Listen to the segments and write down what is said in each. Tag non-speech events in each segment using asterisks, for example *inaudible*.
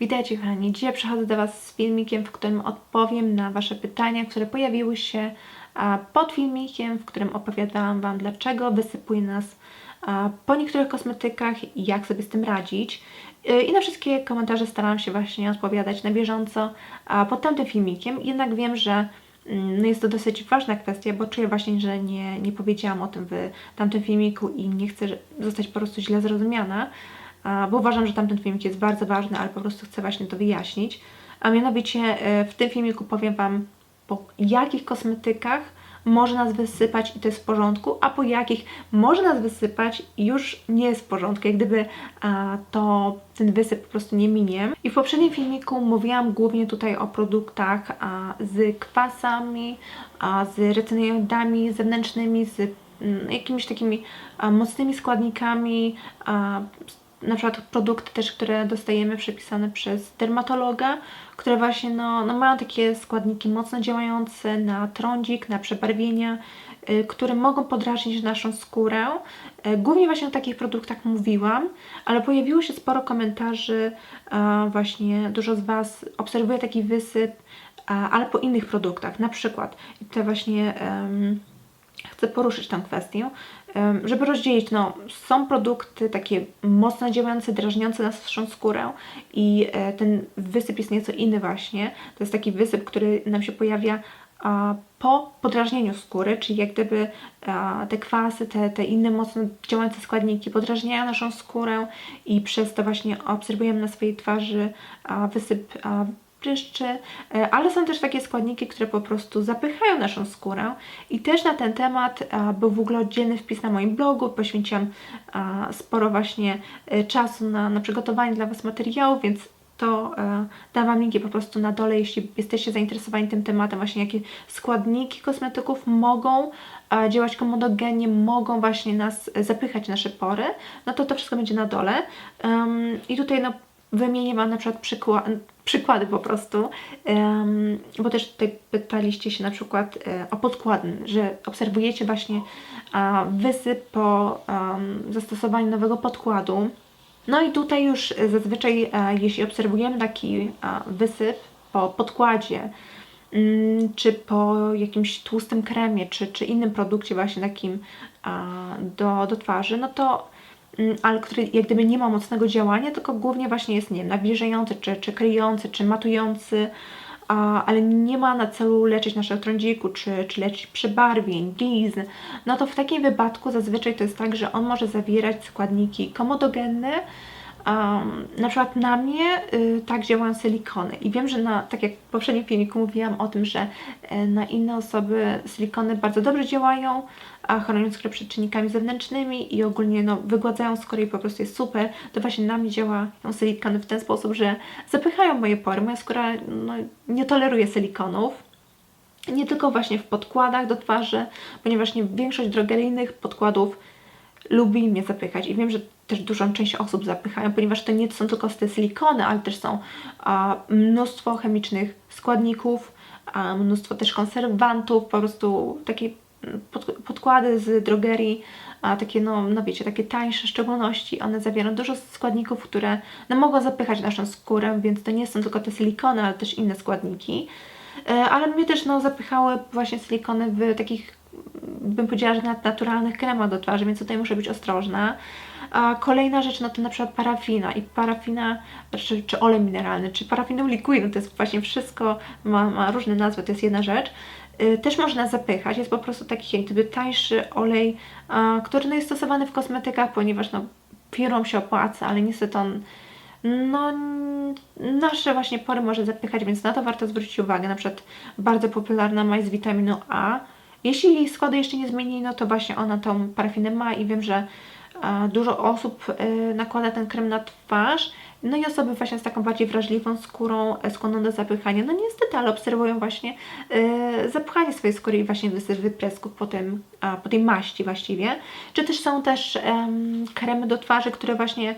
Witajcie kochani, dzisiaj przychodzę do Was z filmikiem, w którym odpowiem na Wasze pytania, które pojawiły się pod filmikiem, w którym opowiadałam Wam, dlaczego wysypuje nas po niektórych kosmetykach i jak sobie z tym radzić. Y, I na wszystkie komentarze starałam się właśnie odpowiadać na bieżąco pod tamtym filmikiem, jednak wiem, że mm, jest to dosyć ważna kwestia, bo czuję właśnie, że nie, nie powiedziałam o tym w tamtym filmiku i nie chcę zostać po prostu źle zrozumiana bo uważam, że tamten filmik jest bardzo ważny, ale po prostu chcę właśnie to wyjaśnić. A mianowicie e, w tym filmiku powiem Wam, po jakich kosmetykach może nas wysypać i to jest w porządku, a po jakich może nas wysypać i już nie jest w porządku, jak gdyby a, to ten wysyp po prostu nie minie. I w poprzednim filmiku mówiłam głównie tutaj o produktach a, z kwasami, a, z retynoidami zewnętrznymi, z mm, jakimiś takimi a, mocnymi składnikami, a, na przykład produkty też, które dostajemy przepisane przez dermatologa, które właśnie no, no mają takie składniki mocno działające na trądzik, na przebarwienia, y, które mogą podrażnić naszą skórę. Y, głównie właśnie o takich produktach mówiłam, ale pojawiło się sporo komentarzy, właśnie dużo z Was obserwuje taki wysyp, ale po innych produktach, na przykład, tutaj właśnie chcę poruszyć tę kwestię, żeby rozdzielić, no, są produkty takie mocno działające, drażniące naszą skórę i e, ten wysyp jest nieco inny właśnie. To jest taki wysyp, który nam się pojawia po podrażnieniu skóry, czyli jak gdyby te kwasy, te, te inne mocno działające składniki podrażniają naszą skórę i przez to właśnie obserwujemy na swojej twarzy wysyp pryszczy, e, ale są też takie składniki, które po prostu zapychają naszą skórę i też na ten temat był w ogóle oddzielny wpis na moim blogu, poświęciłam sporo właśnie e, czasu na, na przygotowanie dla Was materiału, więc to e, dam Wam linki po prostu na dole, jeśli jesteście zainteresowani tym tematem, właśnie jakie składniki kosmetyków mogą działać komodogennie, mogą właśnie nas zapychać nasze pory, no to to wszystko będzie na dole. I tutaj no, wymienię Wam na przykład przykład, przykłady po prostu, bo też tutaj pytaliście się na przykład e, o podkłady, że obserwujecie właśnie wysyp po zastosowaniu nowego podkładu. No i tutaj już zazwyczaj, e, jeśli obserwujemy taki wysyp po podkładzie, mm, czy po jakimś tłustym kremie, czy, czy innym produkcie właśnie takim do, do twarzy, no to ale który jak gdyby nie ma mocnego działania, tylko głównie właśnie jest, nie wiem, nawilżający, czy, czy kryjący, czy matujący, a, ale nie ma na celu leczyć naszego trądziku, czy, czy leczyć przebarwień, blizn, no to w takim wypadku zazwyczaj to jest tak, że on może zawierać składniki komodogenne, Um, na przykład na mnie y, tak działają silikony. I wiem, że na, tak jak w poprzednim filmiku mówiłam o tym, że y, na inne osoby silikony bardzo dobrze działają, a chronią skórę przed czynnikami zewnętrznymi i ogólnie no, wygładzają skórę i po prostu jest super, to właśnie na mnie działają silikony w ten sposób, że zapychają moje pory, moja skóra no, nie toleruje silikonów, nie tylko właśnie w podkładach do twarzy, ponieważ nie, większość drogeryjnych podkładów lubi mnie zapychać i wiem, że też dużą część osób zapychają, ponieważ to nie są tylko te silikony, ale też są a, mnóstwo chemicznych składników, a, mnóstwo też konserwantów, po prostu takie mm, pod, podkłady z drogerii, a takie, no, no wiecie, takie tańsze szczególności, one zawierają dużo składników, które no, mogą zapychać naszą skórę, więc to nie są tylko te silikony, ale też inne składniki. E, ale mnie też no, zapychały właśnie silikony w takich bym powiedziała, że naturalnych kremach do twarzy, więc tutaj muszę być ostrożna. A kolejna rzecz, no to na przykład parafina i parafina, czy, czy olej mineralny, czy parafiną liquid, no to jest właśnie wszystko, ma, ma różne nazwy, to jest jedna rzecz. Yy, też można zapychać, jest po prostu taki jak gdyby tańszy olej, który no jest stosowany w kosmetykach, ponieważ no firmom się opłaca, ale niestety on no, nasze właśnie pory może zapychać, więc na to warto zwrócić uwagę. Na przykład bardzo popularna ma z witaminą A, jeśli jej składy jeszcze nie zmieni, no to właśnie ona tą parafinę ma i wiem, że dużo osób e, nakłada ten krem na twarz, no i osoby właśnie z taką bardziej wrażliwą skórą, e, skłonną do zapychania, no niestety, ale obserwują właśnie e, zapychanie swojej skóry i właśnie wypresków po, tym, po tej maści właściwie. Czy też są też kremy do twarzy, które właśnie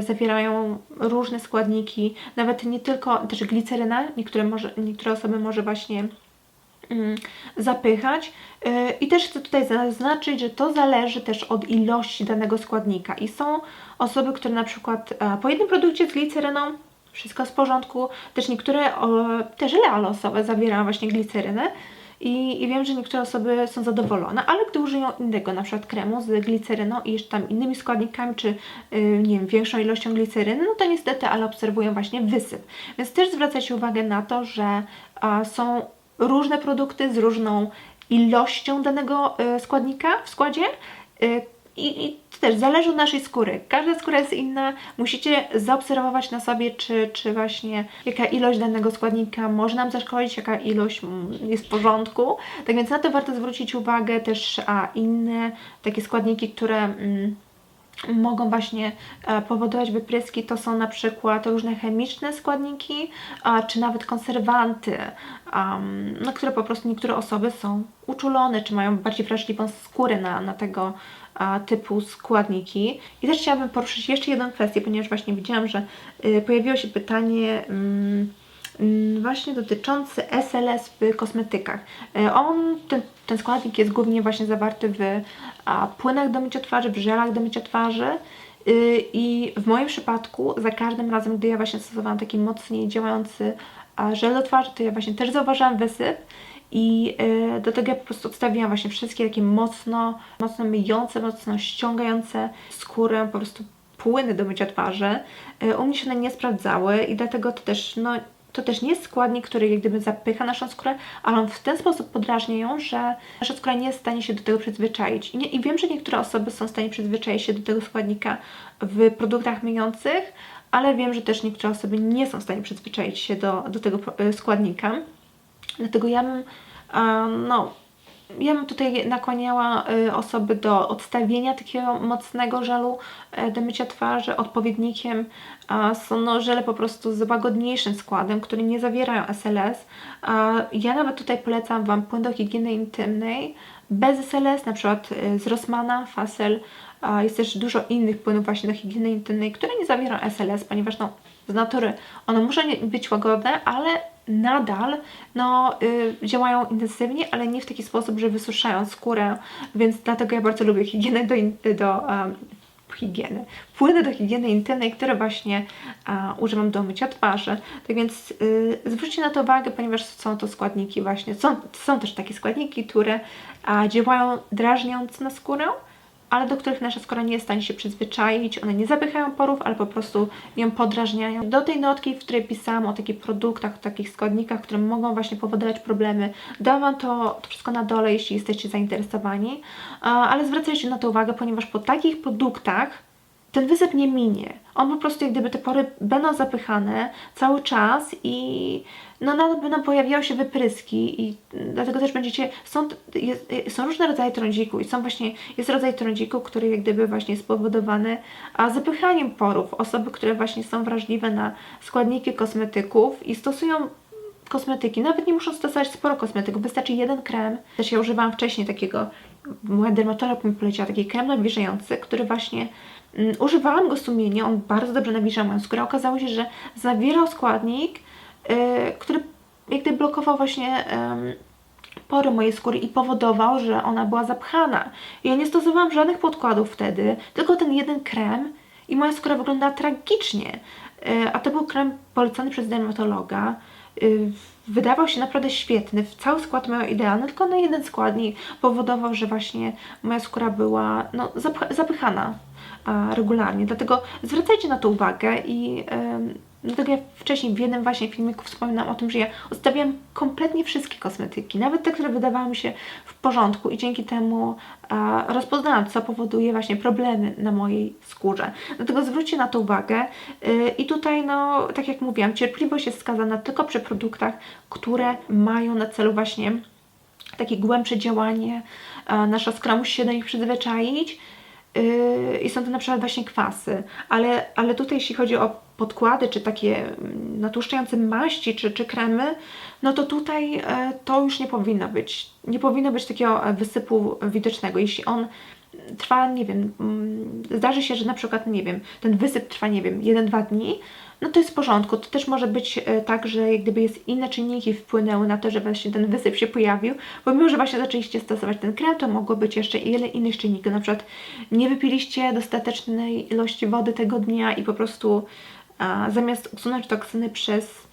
zawierają różne składniki, nawet nie tylko, też gliceryna, niektóre, może, niektóre osoby może właśnie zapychać. Y, I też chcę tutaj zaznaczyć, że to zależy też od ilości danego składnika. I są osoby, które na przykład e, po jednym produkcie z gliceryną wszystko w porządku. Też niektóre, te żele alosowe zawierają właśnie glicerynę i, i wiem, że niektóre osoby są zadowolone, ale gdy użyją innego, na przykład kremu z gliceryną i jeszcze tam innymi składnikami, czy yy, nie wiem, większą ilością gliceryny, no to niestety, ale obserwują właśnie wysyp. Więc też zwracajcie uwagę na to, że a, są różne produkty z różną ilością danego y, składnika w składzie. Y, i, I to też zależy od naszej skóry. Każda skóra jest inna. Musicie zaobserwować na sobie, czy, czy właśnie jaka ilość danego składnika może nam zaszkodzić, jaka ilość mm, jest w porządku. Tak więc na to warto zwrócić uwagę też, a inne takie składniki, które. Mm, mogą właśnie e, powodować wypryski, to są na przykład różne chemiczne składniki, czy nawet konserwanty, na które po prostu niektóre osoby są uczulone, czy mają bardziej wrażliwą skórę na, na tego typu składniki. I też chciałabym poruszyć jeszcze jedną kwestię, ponieważ właśnie widziałam, że y, pojawiło się pytanie. Mm, właśnie dotyczący SLS w kosmetykach. E, On, ten, ten składnik jest głównie właśnie zawarty w płynach do mycia twarzy, w żelach do mycia twarzy. Y, I w moim przypadku za każdym razem, gdy ja właśnie stosowałam taki mocniej działający żel do twarzy, to ja właśnie też zauważyłam wysyp i y, do tego ja po prostu odstawiłam właśnie wszystkie takie mocno, mocno myjące, mocno ściągające skórę, po prostu płyny do mycia twarzy. Y, U mnie się one nie sprawdzały i dlatego to też, no, to też nie jest składnik, który jak gdyby zapycha naszą skórę, ale on w ten sposób podrażnia ją, że nasza skóra nie jest w stanie się do tego przyzwyczaić. I, nie, I wiem, że niektóre osoby są w stanie przyzwyczaić się do tego składnika w produktach myjących, ale wiem, że też niektóre osoby nie są w stanie przyzwyczaić się do, do tego y, składnika. Dlatego ja bym, e, no, ja bym tutaj nakłaniała y, osoby do odstawienia takiego mocnego żelu e, do mycia twarzy. Odpowiednikiem są no, żele po prostu z łagodniejszym składem, które nie zawierają SLS. Ja nawet tutaj polecam Wam płyn do higieny intymnej bez SLS, na przykład y, z Rossmana, Fasel. A, jest też dużo innych płynów właśnie do higieny intymnej, które nie zawierają SLS, ponieważ no, z natury one muszą być łagodne, ale nadal no, y, działają intensywnie, ale nie w taki sposób, że wysuszają skórę, więc dlatego ja bardzo lubię higienę do, do um, higieny, płyny do higieny intymnej, które właśnie a, używam do mycia twarzy. Tak więc y, zwróćcie na to uwagę, ponieważ są to składniki właśnie, są, są też takie składniki, które a, działają drażniąc na skórę, ale do których nasza skóra nie jest w stanie się przyzwyczaić. One nie zapychają porów, ale po prostu ją podrażniają. Do tej notki, w której pisałam o takich produktach, o takich składnikach, które mogą właśnie powodować problemy, dam Wam to, to wszystko na dole, jeśli jesteście zainteresowani. Ale zwracajcie na to uwagę, ponieważ po takich produktach ten wysyp nie minie. On po prostu, jak gdyby te pory będą zapychane cały czas i no nadal będą pojawiały się wypryski i dlatego też będziecie, są, jest, są różne rodzaje trądziku i są właśnie, jest rodzaj trądziku, który jak gdyby właśnie jest spowodowany a zapychaniem porów. Osoby, które właśnie są wrażliwe na składniki kosmetyków i stosują kosmetyki, nawet nie muszą stosować sporo kosmetyków, wystarczy jeden krem. Też ja używałam wcześniej takiego, moja dermatolog mi poleciła taki krem nawilżający, który właśnie używałam go sumiennie, on bardzo dobrze nawilżał moją skórę. Okazało się, że zawierał składnik, yy, który jak gdyby blokował właśnie pory mojej skóry i powodował, że ona była zapchana. Ja nie stosowałam żadnych podkładów wtedy, tylko ten jeden krem i moja skóra wyglądała tragicznie. E, A to był krem polecony przez dermatologa. Y, Wydawał się naprawdę świetny, cały skład miał idealny, tylko na jeden składnik powodował, że właśnie moja skóra była no, zapychana regularnie. Dlatego zwracajcie na to uwagę i dlatego ja wcześniej w jednym właśnie filmiku wspominam o tym, że ja odstawiam kompletnie wszystkie kosmetyki, nawet te, które wydawały mi się w porządku i dzięki temu a, rozpoznałam, co powoduje właśnie problemy na mojej skórze. Dlatego zwróćcie na to uwagę y, i tutaj, no, tak jak mówiłam, cierpliwość jest skazana tylko przy produktach, które mają na celu właśnie takie głębsze działanie, a nasza skóra musi się do nich przyzwyczaić i są to na przykład właśnie kwasy, ale, ale tutaj jeśli chodzi o podkłady, czy takie mm, natłuszczające maści, czy, czy kremy, no to tutaj e, to już nie powinno być, nie powinno być takiego wysypu widocznego, jeśli on trwa, nie wiem, mm, zdarzy się, że na przykład, nie wiem, ten wysyp trwa, nie wiem, 1-2 dni, no to jest w porządku. To też może być e, tak, że jak gdyby jest inne czynniki wpłynęły na to, że właśnie ten wysyp się pojawił, bo mimo, że właśnie zaczęliście stosować ten krem, to mogło być jeszcze wiele innych czynników, na przykład nie wypiliście dostatecznej ilości wody tego dnia i po prostu a, zamiast usunąć toksyny przez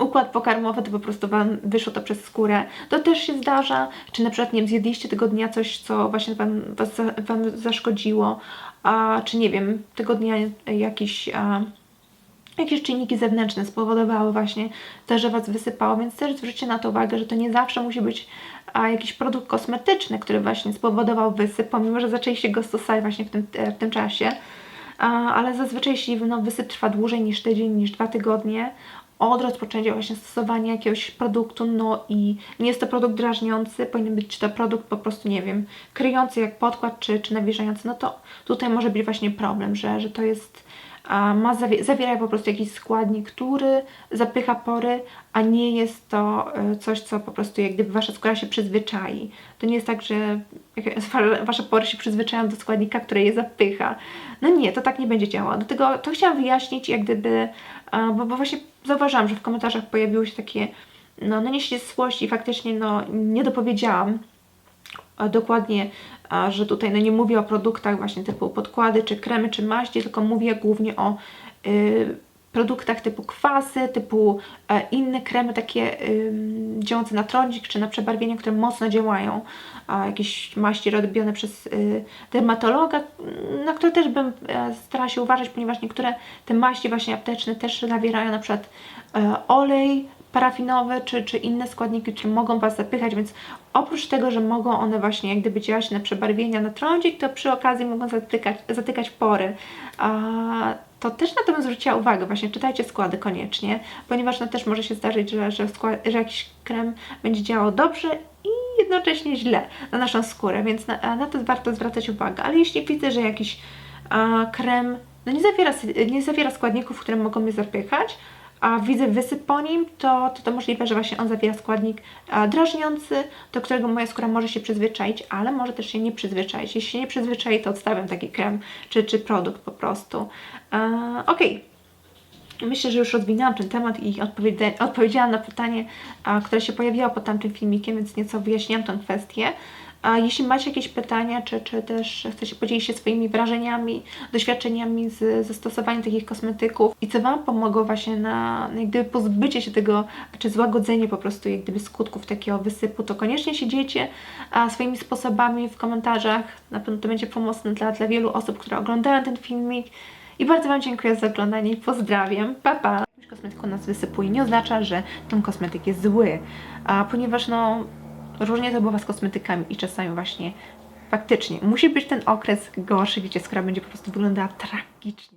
układ pokarmowy, to po prostu Wam wyszło to przez skórę. To też się zdarza, czy na przykład, nie wiem, zjedliście tego dnia coś, co właśnie Wam, was, wam zaszkodziło, a, czy nie wiem, tego dnia jakiś... A, jakieś czynniki zewnętrzne spowodowały właśnie to, że Was wysypało, więc też zwróćcie na to uwagę, że to nie zawsze musi być a, jakiś produkt kosmetyczny, który właśnie spowodował wysyp, pomimo, że zaczęliście go stosować właśnie w tym, e, w tym czasie. Ale zazwyczaj jeśli no, wysyp trwa dłużej niż tydzień, niż dwa tygodnie, od rozpoczęcia właśnie stosowania jakiegoś produktu, no i nie jest to produkt drażniący, powinien być to produkt po prostu, nie wiem, kryjący jak podkład, czy, czy nawilżający, no to tutaj może być właśnie problem, że, że to jest a ma zawie- zawiera po prostu jakiś składnik, który zapycha pory, a nie jest to e, coś, co po prostu jak gdyby wasza skóra się przyzwyczai. To nie jest tak, że *laughs* wasze pory się przyzwyczają do składnika, który je zapycha. No nie, to tak nie będzie działało. Dlatego to chciałam wyjaśnić, jak gdyby, a, bo, bo właśnie zauważyłam, że w komentarzach pojawiły się takie no, no nieścisłości i faktycznie no, nie dopowiedziałam dokładnie, że tutaj no nie mówię o produktach właśnie typu podkłady, czy kremy, czy maści, tylko mówię głównie o y, produktach typu kwasy, typu e, inne kremy takie działające na trądzik, czy na przebarwienia, które mocno działają, a jakieś maści robione przez y, dermatologa, na które też bym e, starała się uważać, ponieważ niektóre te maści właśnie apteczne też zawierają na przykład e, olej, parafinowe czy, czy inne składniki, które mogą Was zapychać, więc oprócz tego, że mogą one właśnie jak gdyby działać na przebarwienia na trądzik, to przy okazji mogą zatykać, zatykać pory. A, to też na to bym zwróciła uwagę, właśnie czytajcie składy koniecznie, ponieważ no też może się zdarzyć, że, że, skład, że jakiś krem będzie działał dobrze i jednocześnie źle na naszą skórę, więc na, na to warto zwracać uwagę. Ale jeśli widzę, że jakiś a, krem no nie, zawiera, nie zawiera składników, które mogą mnie zapychać, a widzę wysyp po nim, to, to, to możliwe, że właśnie on zawiera składnik a, drażniący, do którego moja skóra może się przyzwyczaić, ale może też się nie przyzwyczaić. Jeśli się nie przyzwyczai, to odstawiam taki krem czy, czy produkt po prostu. E, Okej. Myślę, że już rozwinęłam ten temat i odpowiedzia- odpowiedziałam na pytanie, a, które się pojawiło pod tamtym filmikiem, więc nieco wyjaśniłam tę kwestię. A jeśli macie jakieś pytania, czy, czy też chcecie podzielić się swoimi wrażeniami, doświadczeniami z, ze stosowaniem takich kosmetyków i co Wam pomogło właśnie na, jak gdyby pozbycie się tego, czy złagodzenie po prostu jak gdyby skutków takiego wysypu, to koniecznie się dzielcie a, swoimi sposobami w komentarzach. Na pewno to będzie pomocne dla, dla wielu osób, które oglądają ten filmik. I bardzo Wam dziękuję za oglądanie i pozdrawiam. Pa, pa! Kosmetyku nas wysypuje nie oznacza, że ten kosmetyk jest zły, a ponieważ no różnie to bywa z kosmetykami i czasami właśnie faktycznie musi być ten okres gorszy, gdzie skóra będzie po prostu wyglądała tragicznie.